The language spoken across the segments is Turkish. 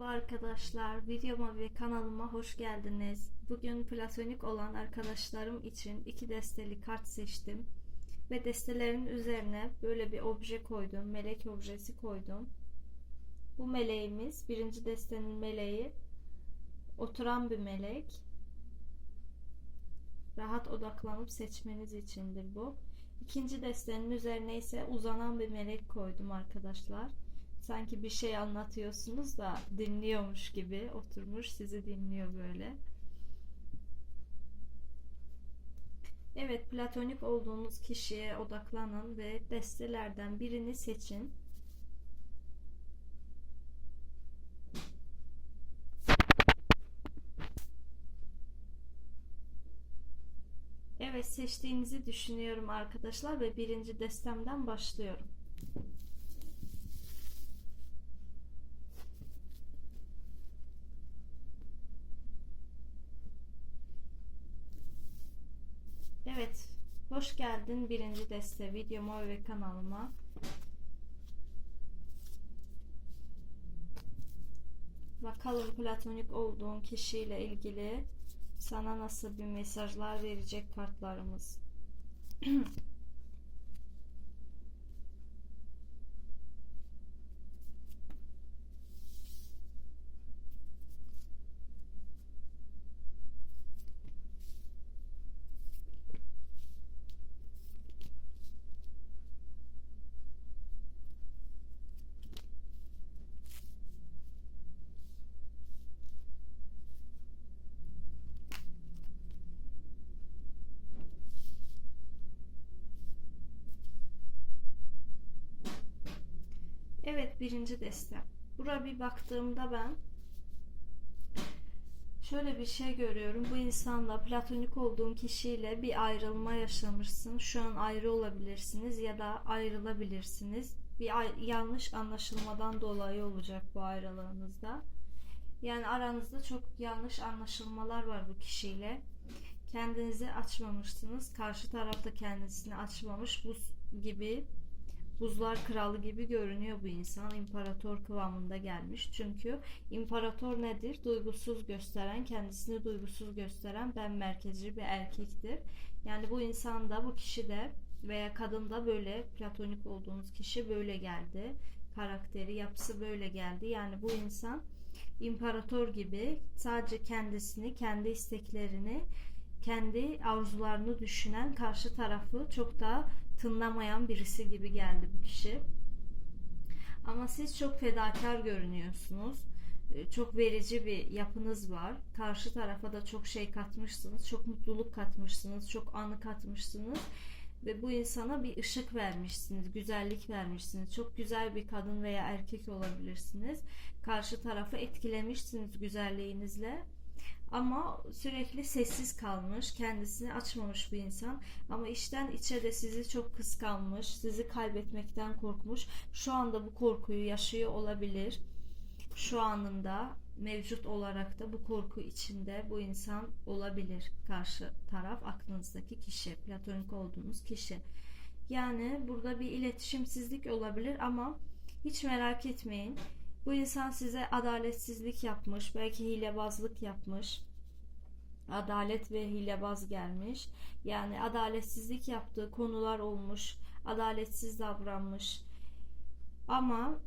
Merhaba arkadaşlar, videoma ve kanalıma hoş geldiniz. Bugün platonik olan arkadaşlarım için iki desteli kart seçtim. Ve destelerin üzerine böyle bir obje koydum, melek objesi koydum. Bu meleğimiz, birinci destenin meleği, oturan bir melek. Rahat odaklanıp seçmeniz içindir bu. İkinci destenin üzerine ise uzanan bir melek koydum arkadaşlar sanki bir şey anlatıyorsunuz da dinliyormuş gibi oturmuş sizi dinliyor böyle. Evet, platonik olduğunuz kişiye odaklanın ve destelerden birini seçin. Evet, seçtiğinizi düşünüyorum arkadaşlar ve birinci destemden başlıyorum. Evet, hoş geldin birinci deste videoma ve kanalıma. Bakalım platonik olduğun kişiyle ilgili sana nasıl bir mesajlar verecek kartlarımız. Evet birinci deste. Bura bir baktığımda ben şöyle bir şey görüyorum. Bu insanla platonik olduğun kişiyle bir ayrılma yaşamışsın. Şu an ayrı olabilirsiniz ya da ayrılabilirsiniz. Bir yanlış anlaşılmadan dolayı olacak bu ayrılığınızda. Yani aranızda çok yanlış anlaşılmalar var bu kişiyle. Kendinizi açmamışsınız. Karşı tarafta kendisini açmamış. Bu gibi buzlar kralı gibi görünüyor bu insan. İmparator kıvamında gelmiş. Çünkü imparator nedir? Duygusuz gösteren, kendisini duygusuz gösteren ben merkezci bir erkektir. Yani bu insan da bu kişi de veya kadın da böyle platonik olduğunuz kişi böyle geldi. Karakteri, yapısı böyle geldi. Yani bu insan imparator gibi sadece kendisini, kendi isteklerini, kendi arzularını düşünen karşı tarafı çok daha tınlamayan birisi gibi geldi bu kişi. Ama siz çok fedakar görünüyorsunuz. Ee, çok verici bir yapınız var. Karşı tarafa da çok şey katmışsınız. Çok mutluluk katmışsınız. Çok anı katmışsınız. Ve bu insana bir ışık vermişsiniz. Güzellik vermişsiniz. Çok güzel bir kadın veya erkek olabilirsiniz. Karşı tarafı etkilemişsiniz güzelliğinizle ama sürekli sessiz kalmış, kendisini açmamış bir insan. Ama içten içe de sizi çok kıskanmış, sizi kaybetmekten korkmuş. Şu anda bu korkuyu yaşıyor olabilir. Şu anında mevcut olarak da bu korku içinde bu insan olabilir. Karşı taraf aklınızdaki kişi, platonik olduğunuz kişi. Yani burada bir iletişimsizlik olabilir ama hiç merak etmeyin bu insan size adaletsizlik yapmış, belki hilebazlık yapmış. Adalet ve hilebaz gelmiş. Yani adaletsizlik yaptığı konular olmuş. Adaletsiz davranmış. Ama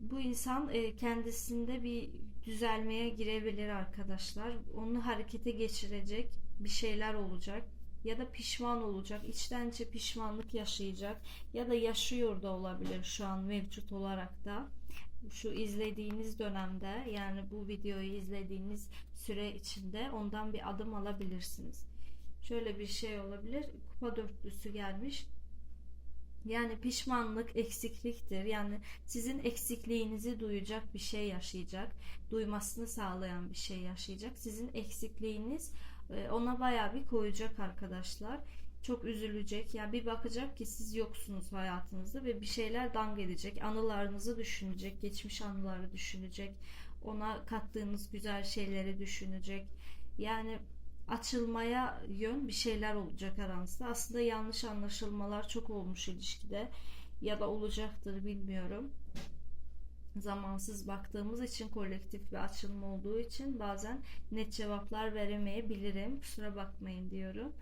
bu insan e, kendisinde bir düzelmeye girebilir arkadaşlar. Onu harekete geçirecek bir şeyler olacak ya da pişman olacak, içten içe pişmanlık yaşayacak ya da yaşıyor da olabilir şu an mevcut olarak da şu izlediğiniz dönemde yani bu videoyu izlediğiniz süre içinde ondan bir adım alabilirsiniz. Şöyle bir şey olabilir. Kupa dörtlüsü gelmiş. Yani pişmanlık eksikliktir. Yani sizin eksikliğinizi duyacak bir şey yaşayacak. Duymasını sağlayan bir şey yaşayacak. Sizin eksikliğiniz e, ona baya bir koyacak arkadaşlar çok üzülecek. Yani bir bakacak ki siz yoksunuz hayatınızda ve bir şeyler dang edecek. Anılarınızı düşünecek, geçmiş anıları düşünecek. Ona kattığınız güzel şeyleri düşünecek. Yani açılmaya yön bir şeyler olacak aranızda. Aslında yanlış anlaşılmalar çok olmuş ilişkide ya da olacaktır bilmiyorum. zamansız baktığımız için kolektif bir açılım olduğu için bazen net cevaplar veremeyebilirim. Kusura bakmayın diyorum.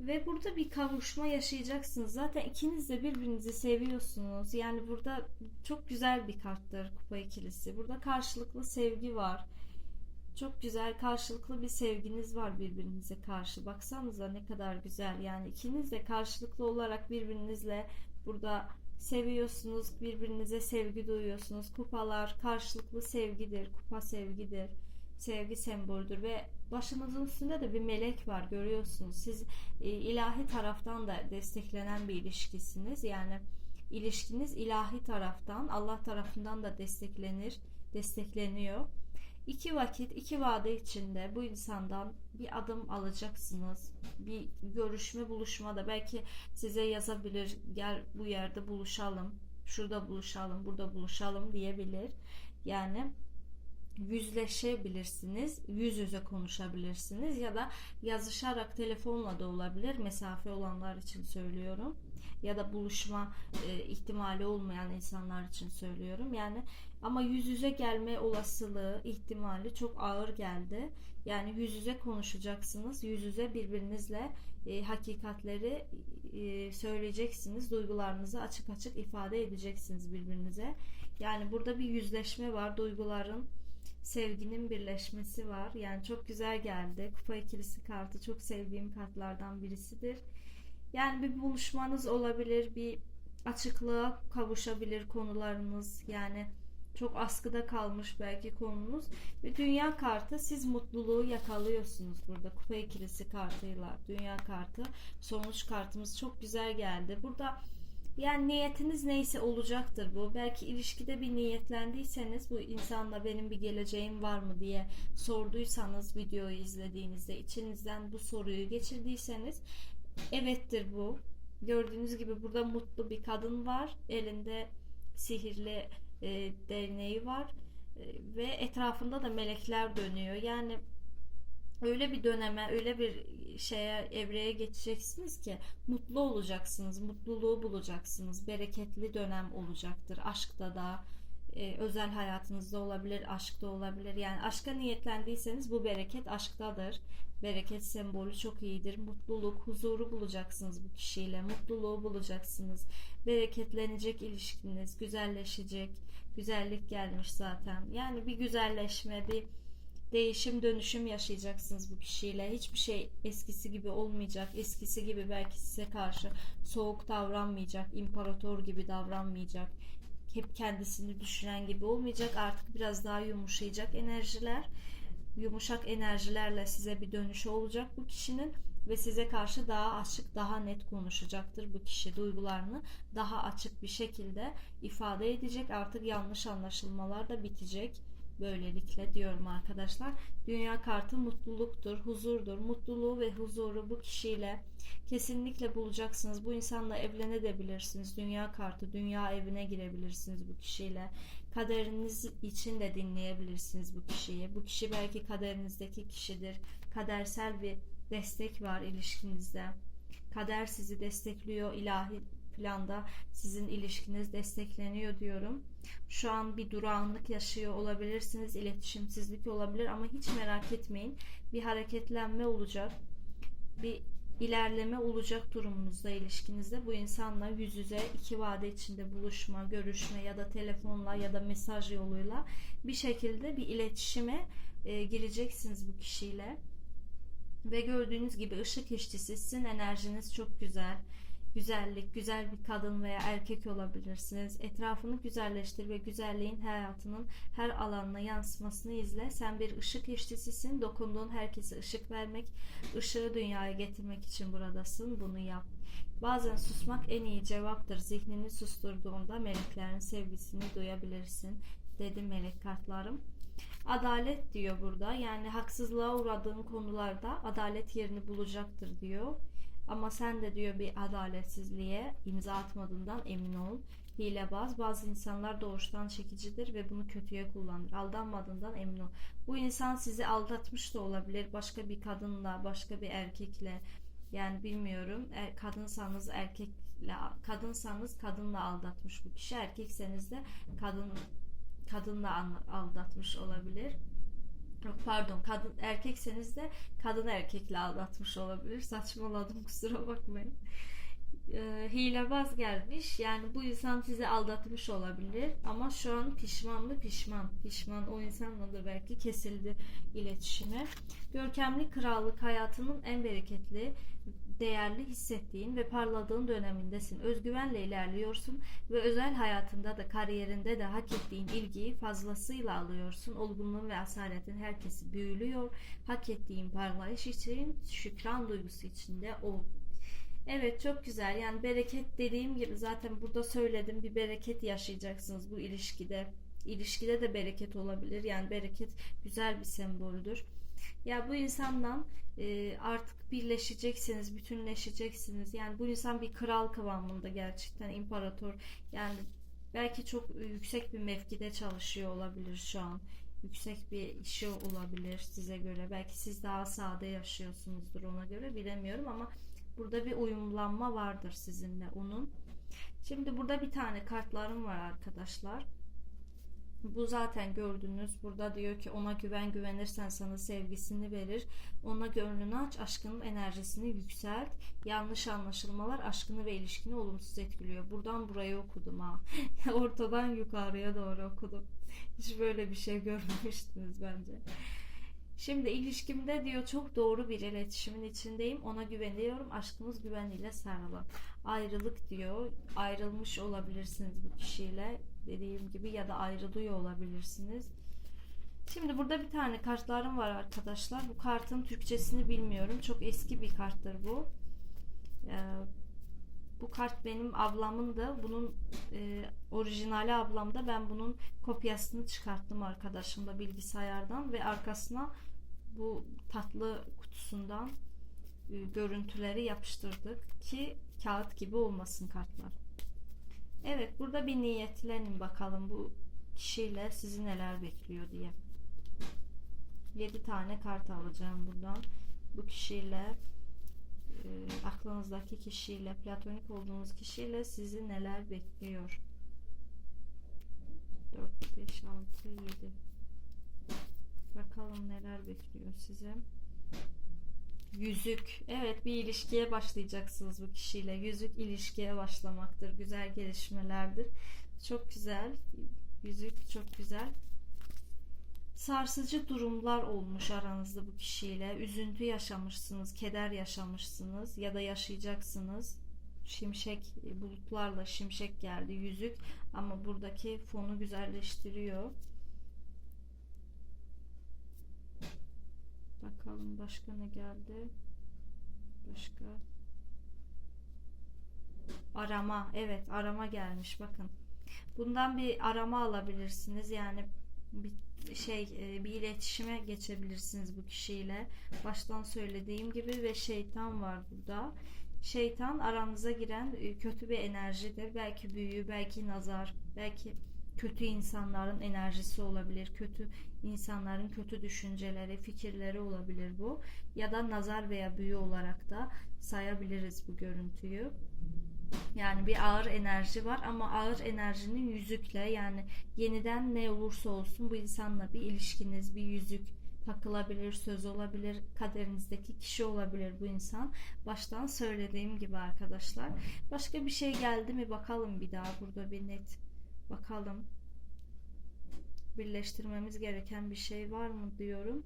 Ve burada bir kavuşma yaşayacaksınız. Zaten ikiniz de birbirinizi seviyorsunuz. Yani burada çok güzel bir karttır kupa ikilisi. Burada karşılıklı sevgi var. Çok güzel karşılıklı bir sevginiz var birbirinize karşı. Baksanıza ne kadar güzel. Yani ikiniz de karşılıklı olarak birbirinizle burada seviyorsunuz. Birbirinize sevgi duyuyorsunuz. Kupalar karşılıklı sevgidir. Kupa sevgidir. Sevgi sembolüdür ve başınızın üstünde de bir melek var görüyorsunuz. Siz e, ilahi taraftan da desteklenen bir ilişkisiniz. Yani ilişkiniz ilahi taraftan, Allah tarafından da desteklenir, destekleniyor. İki vakit, iki vade içinde bu insandan bir adım alacaksınız. Bir görüşme, buluşma da belki size yazabilir. Gel bu yerde buluşalım. Şurada buluşalım, burada buluşalım diyebilir. Yani yüzleşebilirsiniz, yüz yüze konuşabilirsiniz ya da yazışarak telefonla da olabilir. Mesafe olanlar için söylüyorum. Ya da buluşma e, ihtimali olmayan insanlar için söylüyorum. Yani ama yüz yüze gelme olasılığı, ihtimali çok ağır geldi. Yani yüz yüze konuşacaksınız. Yüz yüze birbirinizle e, hakikatleri e, söyleyeceksiniz. Duygularınızı açık açık ifade edeceksiniz birbirinize. Yani burada bir yüzleşme var. Duyguların sevginin birleşmesi var. Yani çok güzel geldi. Kupa ikilisi kartı çok sevdiğim kartlardan birisidir. Yani bir buluşmanız olabilir, bir açıklığa kavuşabilir konularınız. Yani çok askıda kalmış belki konunuz. Ve dünya kartı siz mutluluğu yakalıyorsunuz burada. Kupa ikilisi kartıyla dünya kartı. Sonuç kartımız çok güzel geldi. Burada yani niyetiniz neyse olacaktır bu. Belki ilişkide bir niyetlendiyseniz bu insanla benim bir geleceğim var mı diye sorduysanız videoyu izlediğinizde içinizden bu soruyu geçirdiyseniz evettir bu. Gördüğünüz gibi burada mutlu bir kadın var. Elinde sihirli e, değneği var e, ve etrafında da melekler dönüyor. Yani öyle bir döneme, öyle bir şeye, evreye geçeceksiniz ki mutlu olacaksınız, mutluluğu bulacaksınız. Bereketli dönem olacaktır. Aşkta da, e, özel hayatınızda olabilir, aşkta olabilir. Yani aşka niyetlendiyseniz bu bereket aşktadır. Bereket sembolü çok iyidir. Mutluluk, huzuru bulacaksınız bu kişiyle. Mutluluğu bulacaksınız. Bereketlenecek ilişkiniz, güzelleşecek. Güzellik gelmiş zaten. Yani bir güzelleşme, bir değişim dönüşüm yaşayacaksınız bu kişiyle. Hiçbir şey eskisi gibi olmayacak. Eskisi gibi belki size karşı soğuk davranmayacak, imparator gibi davranmayacak. Hep kendisini düşünen gibi olmayacak. Artık biraz daha yumuşayacak enerjiler. Yumuşak enerjilerle size bir dönüşü olacak bu kişinin ve size karşı daha açık, daha net konuşacaktır bu kişi duygularını daha açık bir şekilde ifade edecek. Artık yanlış anlaşılmalar da bitecek böylelikle diyorum arkadaşlar. Dünya kartı mutluluktur, huzurdur. Mutluluğu ve huzuru bu kişiyle kesinlikle bulacaksınız. Bu insanla evlenebilirsiniz. Dünya kartı, dünya evine girebilirsiniz bu kişiyle. Kaderiniz için de dinleyebilirsiniz bu kişiyi. Bu kişi belki kaderinizdeki kişidir. Kadersel bir destek var ilişkinizde. Kader sizi destekliyor. ilahi planda sizin ilişkiniz destekleniyor diyorum. Şu an bir durağanlık yaşıyor olabilirsiniz, iletişimsizlik olabilir ama hiç merak etmeyin. Bir hareketlenme olacak. Bir ilerleme olacak durumunuzda ilişkinizde bu insanla yüz yüze iki vade içinde buluşma, görüşme ya da telefonla ya da mesaj yoluyla bir şekilde bir iletişime e, gireceksiniz bu kişiyle. Ve gördüğünüz gibi ışık işçisi sizin enerjiniz çok güzel güzellik, güzel bir kadın veya erkek olabilirsiniz. Etrafını güzelleştir ve güzelliğin hayatının her alanına yansımasını izle. Sen bir ışık işçisisin. Dokunduğun herkese ışık vermek, ışığı dünyaya getirmek için buradasın. Bunu yap. Bazen susmak en iyi cevaptır. Zihnini susturduğunda meleklerin sevgisini duyabilirsin. Dedi melek kartlarım. Adalet diyor burada. Yani haksızlığa uğradığın konularda adalet yerini bulacaktır diyor. Ama sen de diyor bir adaletsizliğe imza atmadığından emin ol. Hilebaz. Bazı insanlar doğuştan çekicidir ve bunu kötüye kullanır. Aldanmadığından emin ol. Bu insan sizi aldatmış da olabilir. Başka bir kadınla, başka bir erkekle. Yani bilmiyorum. Er, kadınsanız erkekle, kadınsanız kadınla aldatmış bu kişi. Erkekseniz de kadın kadınla aldatmış olabilir. Pardon kadın erkekseniz de kadın erkekle aldatmış olabilir. Saçmaladım kusura bakmayın. Ee, hilebaz gelmiş. Yani bu insan sizi aldatmış olabilir ama şu an pişman mı pişman. Pişman o insanla da belki kesildi iletişimi. Görkemli krallık hayatının en bereketli, değerli hissettiğin ve parladığın dönemindesin. Özgüvenle ilerliyorsun ve özel hayatında da kariyerinde de hak ettiğin ilgiyi fazlasıyla alıyorsun. Olgunluğun ve asaletin herkesi büyülüyor. Hak ettiğin parlayış için şükran duygusu içinde ol. Evet çok güzel. Yani bereket dediğim gibi zaten burada söyledim bir bereket yaşayacaksınız bu ilişkide. İlişkide de bereket olabilir. Yani bereket güzel bir semboldür. Ya bu insanla e, artık birleşeceksiniz, bütünleşeceksiniz. Yani bu insan bir kral kıvamında gerçekten imparator. Yani belki çok yüksek bir mevkide çalışıyor olabilir şu an. Yüksek bir işi olabilir size göre. Belki siz daha sade yaşıyorsunuzdur ona göre bilemiyorum ama burada bir uyumlanma vardır sizinle onun. Şimdi burada bir tane kartlarım var arkadaşlar. Bu zaten gördünüz. Burada diyor ki ona güven güvenirsen sana sevgisini verir. Ona gönlünü aç, aşkının enerjisini yükselt. Yanlış anlaşılmalar aşkını ve ilişkini olumsuz etkiliyor. Buradan buraya okudum ha. Ortadan yukarıya doğru okudum. Hiç böyle bir şey görmemiştiniz bence. Şimdi ilişkimde diyor çok doğru bir iletişimin içindeyim. Ona güveniyorum. Aşkımız güveniyle sarılı. Ayrılık diyor. Ayrılmış olabilirsiniz bu kişiyle. Dediğim gibi ya da ayrılıyor olabilirsiniz. Şimdi burada bir tane kartlarım var arkadaşlar. Bu kartın Türkçesini bilmiyorum. Çok eski bir karttır bu. Ee, bu kart benim ablamın da bunun e, orijinali ablamda ben bunun kopyasını çıkarttım arkadaşımla bilgisayardan ve arkasına bu tatlı kutusundan e, görüntüleri yapıştırdık ki kağıt gibi olmasın kartlar. Evet burada bir niyetlenin bakalım bu kişiyle sizi neler bekliyor diye. 7 tane kart alacağım buradan. Bu kişiyle e, aklınızdaki kişiyle, platonik olduğunuz kişiyle sizi neler bekliyor? 4, 5, 6, 7. Bakalım neler bekliyor sizi. Yüzük. Evet bir ilişkiye başlayacaksınız bu kişiyle. Yüzük ilişkiye başlamaktır. Güzel gelişmelerdir. Çok güzel. Yüzük çok güzel. Sarsıcı durumlar olmuş aranızda bu kişiyle. Üzüntü yaşamışsınız, keder yaşamışsınız ya da yaşayacaksınız. Şimşek bulutlarla şimşek geldi yüzük ama buradaki fonu güzelleştiriyor. Bakalım başka ne geldi? Başka arama. Evet, arama gelmiş bakın. Bundan bir arama alabilirsiniz. Yani bir şey e, bir iletişime geçebilirsiniz bu kişiyle. Baştan söylediğim gibi ve şeytan var burada. Şeytan aranıza giren e, kötü bir enerjidir. Belki büyü, belki nazar, belki kötü insanların enerjisi olabilir. Kötü insanların kötü düşünceleri, fikirleri olabilir bu. Ya da nazar veya büyü olarak da sayabiliriz bu görüntüyü. Yani bir ağır enerji var ama ağır enerjinin yüzükle yani yeniden ne olursa olsun bu insanla bir ilişkiniz, bir yüzük takılabilir, söz olabilir, kaderinizdeki kişi olabilir bu insan. Baştan söylediğim gibi arkadaşlar. Başka bir şey geldi mi bakalım bir daha burada bir net bakalım. Birleştirmemiz gereken bir şey var mı diyorum.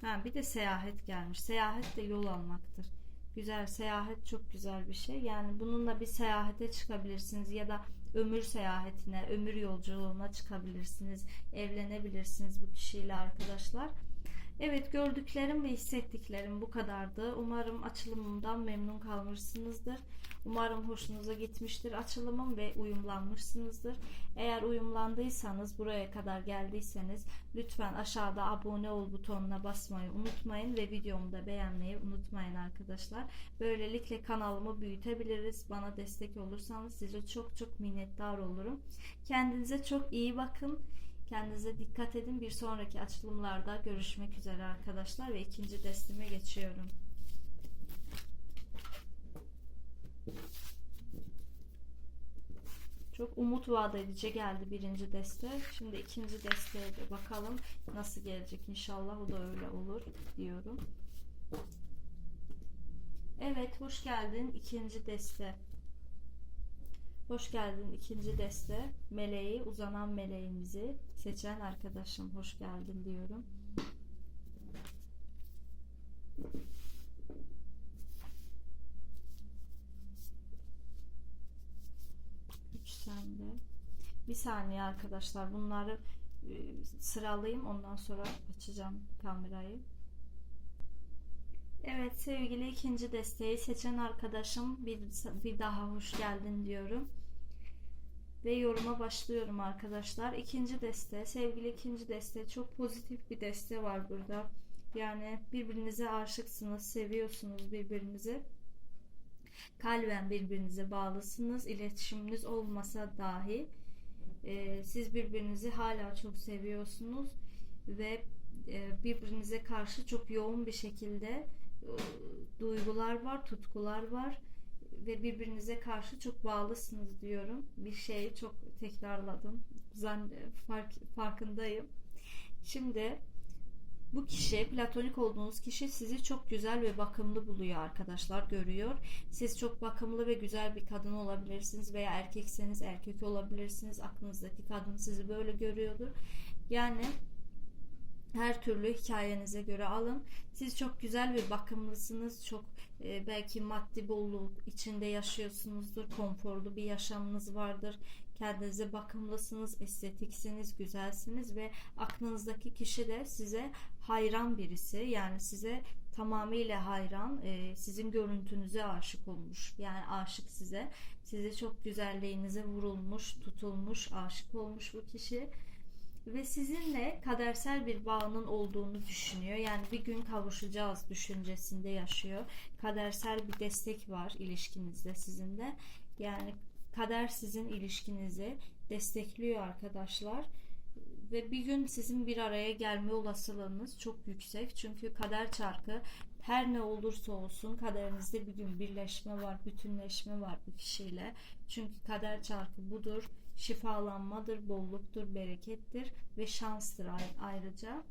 Ha, bir de seyahat gelmiş. Seyahat de yol almaktır. Güzel seyahat çok güzel bir şey. Yani bununla bir seyahate çıkabilirsiniz ya da ömür seyahatine, ömür yolculuğuna çıkabilirsiniz. Evlenebilirsiniz bu kişiyle arkadaşlar. Evet gördüklerim ve hissettiklerim bu kadardı. Umarım açılımımdan memnun kalmışsınızdır. Umarım hoşunuza gitmiştir açılımım ve uyumlanmışsınızdır. Eğer uyumlandıysanız buraya kadar geldiyseniz lütfen aşağıda abone ol butonuna basmayı unutmayın ve videomu da beğenmeyi unutmayın arkadaşlar. Böylelikle kanalımı büyütebiliriz. Bana destek olursanız size çok çok minnettar olurum. Kendinize çok iyi bakın. Kendinize dikkat edin. Bir sonraki açılımlarda görüşmek üzere arkadaşlar ve ikinci desteme geçiyorum. Çok umut vaat edici geldi birinci deste. Şimdi ikinci desteye de bakalım nasıl gelecek. İnşallah o da öyle olur diyorum. Evet, hoş geldin ikinci deste. Hoş geldin ikinci deste. Meleği, uzanan meleğimizi seçen arkadaşım hoş geldin diyorum. Üç sende. Bir saniye arkadaşlar bunları e, sıralayayım ondan sonra açacağım kamerayı. Evet sevgili ikinci desteği seçen arkadaşım bir, bir daha hoş geldin diyorum. Ve yoruma başlıyorum arkadaşlar. İkinci deste sevgili ikinci deste çok pozitif bir deste var burada. Yani birbirinize aşıksınız, seviyorsunuz birbirinizi. Kalben birbirinize bağlısınız. İletişiminiz olmasa dahi e, siz birbirinizi hala çok seviyorsunuz ve e, birbirinize karşı çok yoğun bir şekilde e, duygular var, tutkular var ve birbirinize karşı çok bağlısınız diyorum. Bir şeyi çok tekrarladım. Zan fark, farkındayım. Şimdi bu kişi, platonik olduğunuz kişi sizi çok güzel ve bakımlı buluyor arkadaşlar, görüyor. Siz çok bakımlı ve güzel bir kadın olabilirsiniz veya erkekseniz erkek olabilirsiniz. Aklınızdaki kadın sizi böyle görüyordur. Yani her türlü hikayenize göre alın. Siz çok güzel ve bakımlısınız. Çok e, belki maddi bolluk içinde yaşıyorsunuzdur. Konforlu bir yaşamınız vardır. Kendinize bakımlısınız, estetiksiniz, güzelsiniz ve aklınızdaki kişi de size hayran birisi. Yani size tamamıyla hayran, e, sizin görüntünüze aşık olmuş. Yani aşık size. Size çok güzelliğinize vurulmuş, tutulmuş, aşık olmuş bu kişi ve sizinle kadersel bir bağının olduğunu düşünüyor. Yani bir gün kavuşacağız düşüncesinde yaşıyor. Kadersel bir destek var ilişkinizde sizinle. Yani kader sizin ilişkinizi destekliyor arkadaşlar. Ve bir gün sizin bir araya gelme olasılığınız çok yüksek. Çünkü kader çarkı her ne olursa olsun kaderinizde bir gün birleşme var, bütünleşme var bu kişiyle. Çünkü kader çarkı budur şifalanmadır, bolluktur, berekettir ve şanstır ayrıca.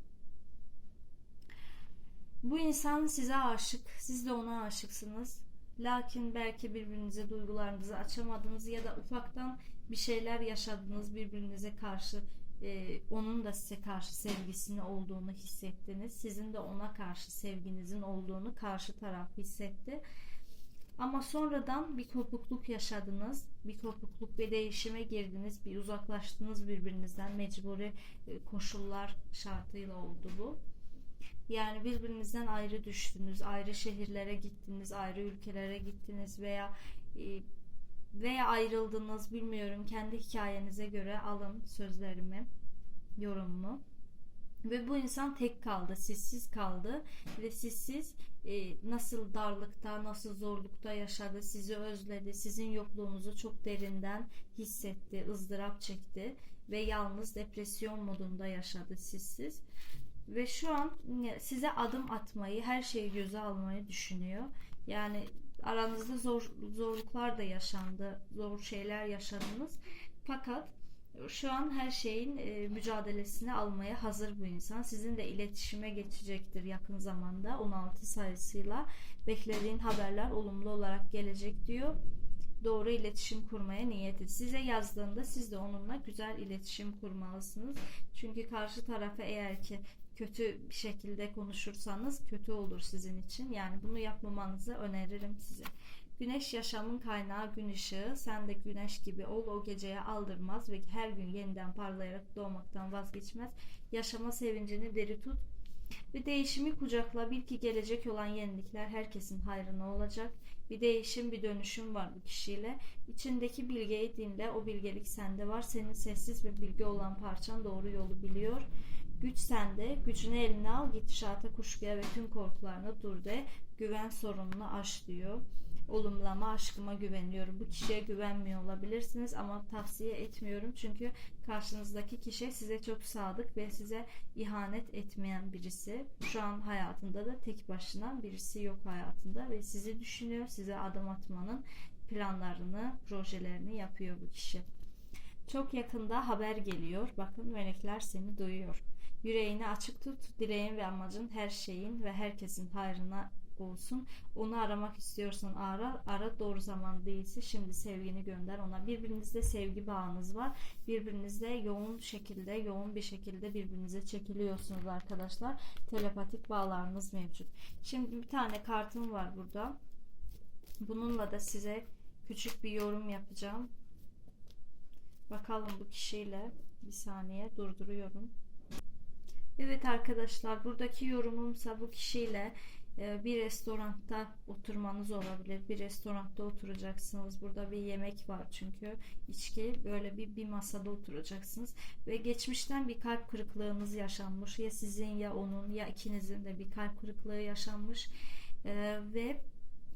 Bu insan size aşık, siz de ona aşıksınız. Lakin belki birbirinize duygularınızı açamadınız ya da ufaktan bir şeyler yaşadınız birbirinize karşı. Ee, onun da size karşı sevgisini olduğunu hissettiniz. Sizin de ona karşı sevginizin olduğunu karşı taraf hissetti ama sonradan bir kopukluk yaşadınız. Bir kopukluk ve değişime girdiniz. Bir uzaklaştınız birbirinizden. Mecburi e, koşullar şartıyla oldu bu. Yani birbirinizden ayrı düştünüz, ayrı şehirlere gittiniz, ayrı ülkelere gittiniz veya e, veya ayrıldınız bilmiyorum. Kendi hikayenize göre alın sözlerimi, yorumumu. Ve bu insan tek kaldı, sessiz kaldı ve sessiz e, nasıl darlıkta, nasıl zorlukta yaşadı, sizi özledi, sizin yokluğunuzu çok derinden hissetti, ızdırap çekti ve yalnız depresyon modunda yaşadı sizsiz. Ve şu an size adım atmayı, her şeyi göze almayı düşünüyor. Yani aranızda zor zorluklar da yaşandı, zor şeyler yaşadınız. Fakat şu an her şeyin e, mücadelesini almaya hazır bu insan. Sizin de iletişime geçecektir yakın zamanda 16 sayısıyla. Beklediğin haberler olumlu olarak gelecek diyor. Doğru iletişim kurmaya niyet et. Size yazdığında siz de onunla güzel iletişim kurmalısınız. Çünkü karşı tarafa eğer ki kötü bir şekilde konuşursanız kötü olur sizin için. Yani bunu yapmamanızı öneririm size. Güneş yaşamın kaynağı gün ışığı. Sen de güneş gibi ol o geceye aldırmaz ve her gün yeniden parlayarak doğmaktan vazgeçmez. Yaşama sevincini deri tut. Bir değişimi kucakla bil ki gelecek olan yenilikler herkesin hayrına olacak. Bir değişim bir dönüşüm var bu kişiyle. İçindeki bilgeyi dinle o bilgelik sende var. Senin sessiz ve bilgi olan parçan doğru yolu biliyor. Güç sende, gücünü eline al, gidişata, kuşkuya ve tüm korkularına dur de, güven sorununu aş diyor olumlama aşkıma güveniyorum. Bu kişiye güvenmiyor olabilirsiniz ama tavsiye etmiyorum. Çünkü karşınızdaki kişi size çok sadık ve size ihanet etmeyen birisi. Şu an hayatında da tek başına birisi yok hayatında ve sizi düşünüyor. Size adım atmanın planlarını, projelerini yapıyor bu kişi. Çok yakında haber geliyor. Bakın melekler seni duyuyor. Yüreğini açık tut. Dileğin ve amacın her şeyin ve herkesin hayrına olsun. Onu aramak istiyorsan ara. Ara doğru zaman değilse şimdi sevgini gönder ona. Birbirinizde sevgi bağınız var. Birbirinizde yoğun şekilde, yoğun bir şekilde birbirinize çekiliyorsunuz arkadaşlar. Telepatik bağlarınız mevcut. Şimdi bir tane kartım var burada. Bununla da size küçük bir yorum yapacağım. Bakalım bu kişiyle bir saniye durduruyorum. Evet arkadaşlar buradaki yorumumsa bu kişiyle bir restoranda oturmanız olabilir. Bir restoranda oturacaksınız. Burada bir yemek var çünkü içki böyle bir bir masada oturacaksınız ve geçmişten bir kalp kırıklığınız yaşanmış. Ya sizin ya onun ya ikinizin de bir kalp kırıklığı yaşanmış. E, ve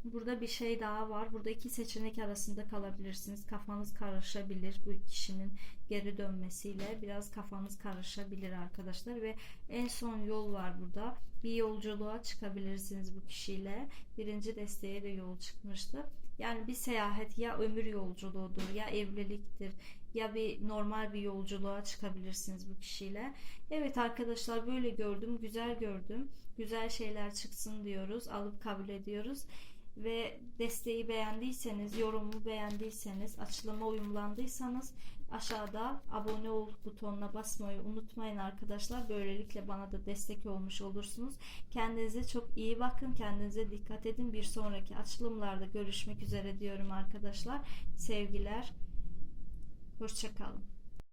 Burada bir şey daha var. Burada iki seçenek arasında kalabilirsiniz. Kafanız karışabilir bu kişinin geri dönmesiyle. Biraz kafanız karışabilir arkadaşlar ve en son yol var burada. Bir yolculuğa çıkabilirsiniz bu kişiyle. Birinci desteğe de yol çıkmıştı. Yani bir seyahat ya ömür yolculuğudur ya evliliktir ya bir normal bir yolculuğa çıkabilirsiniz bu kişiyle. Evet arkadaşlar böyle gördüm, güzel gördüm. Güzel şeyler çıksın diyoruz, alıp kabul ediyoruz ve desteği beğendiyseniz, yorumu beğendiyseniz, açılıma uyumlandıysanız aşağıda abone ol butonuna basmayı unutmayın arkadaşlar. Böylelikle bana da destek olmuş olursunuz. Kendinize çok iyi bakın. Kendinize dikkat edin. Bir sonraki açılımlarda görüşmek üzere diyorum arkadaşlar. Sevgiler. Hoşçakalın.